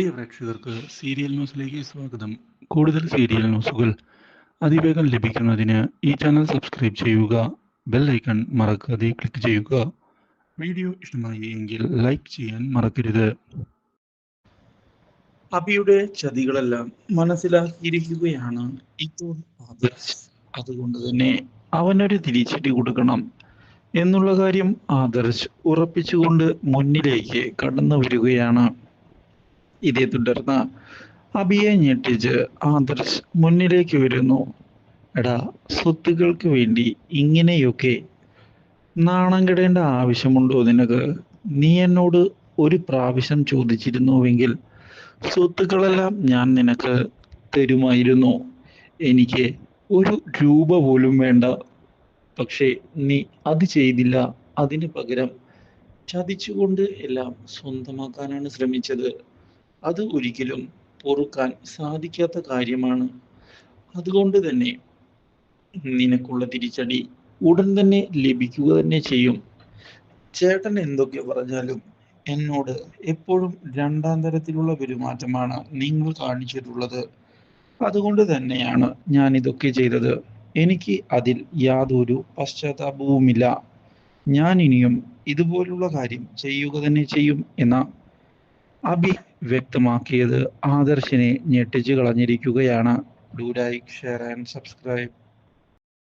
പ്രിയ പ്രേക്ഷകർക്ക് സീരിയൽ ന്യൂസിലേക്ക് സ്വാഗതം. കൂടുതൽ സീരിയൽ ന്യൂസുകൾ അതിവേഗം ലഭിക്കുന്നതിന് ഈ ചാനൽ സബ്സ്ക്രൈബ് ചെയ്യുക ബെൽ ഐക്കൺ മറക്കാതെ ക്ലിക്ക് ചെയ്യുക. വീഡിയോ ഇഷ്ടമായി എങ്കിൽ ലൈക്ക് ചെയ്യാൻ മറക്കരുത്. അബിയുടെ ചതികളെല്ലാം മനസ്സിലാക്കിയിരിക്കുകയാണ് ഇപ്പോൾ ആദർശ്. അതുകൊണ്ട് തന്നെ അവനൊരു തിരിച്ചടി കൊടുക്കണം എന്നുള്ള കാര്യം ആദർശ് ഉറപ്പിച്ചുകൊണ്ട് മുന്നിലേക്ക് കടന്നു വരികയാണ് ഇതേ തുടർന്ന് അബിയെ ഞെട്ടിച്ച് ആദർശ് മുന്നിലേക്ക് വരുന്നു. എടാ സ്വത്തുക്കൾക്ക് വേണ്ടി ഇങ്ങനെയൊക്കെ നാണം കെടേണ്ട ആവശ്യമുണ്ടോ നിനക്ക്? നീ എന്നോട് ഒരു പ്രാവശ്യം ചോദിച്ചിരുന്നുവെങ്കിൽ സ്വത്തുക്കളെല്ലാം ഞാൻ നിനക്ക് തരുമായിരുന്നു. എനിക്ക് ഒരു രൂപ പോലും വേണ്ട. പക്ഷേ നീ അത് ചെയ്തില്ല. അതിന് പകരം ചതിച്ചുകൊണ്ട് എല്ലാം സ്വന്തമാക്കാനാണ് ശ്രമിച്ചത്. അത് ഒരിക്കലും പൊറുക്കാൻ സാധിക്കാത്ത കാര്യമാണ്. അതുകൊണ്ട് തന്നെ നിനക്കുള്ള തിരിച്ചടി ഉടൻ തന്നെ ലഭിക്കുക തന്നെ ചെയ്യും. ചേട്ടൻ എന്തൊക്കെ പറഞ്ഞാലും എന്നോട് എപ്പോഴും രണ്ടാം തരത്തിലുള്ള പെരുമാറ്റമാണ് നിങ്ങൾ കാണിച്ചിട്ടുള്ളത്. അതുകൊണ്ട് തന്നെയാണ് ഞാൻ ഇതൊക്കെ ചെയ്തത്. എനിക്ക് അതിൽ യാതൊരു പശ്ചാത്താപവുമില്ല. ഞാൻ ഇനിയും ഇതുപോലുള്ള കാര്യം ചെയ്യുക തന്നെ ചെയ്യും എന്ന അബി വ്യക്തമാക്കിയത്. ആദർശിനെ ഞെട്ടിച്ചു കളഞ്ഞിരിക്കുകയാണ്. Do like share and subscribe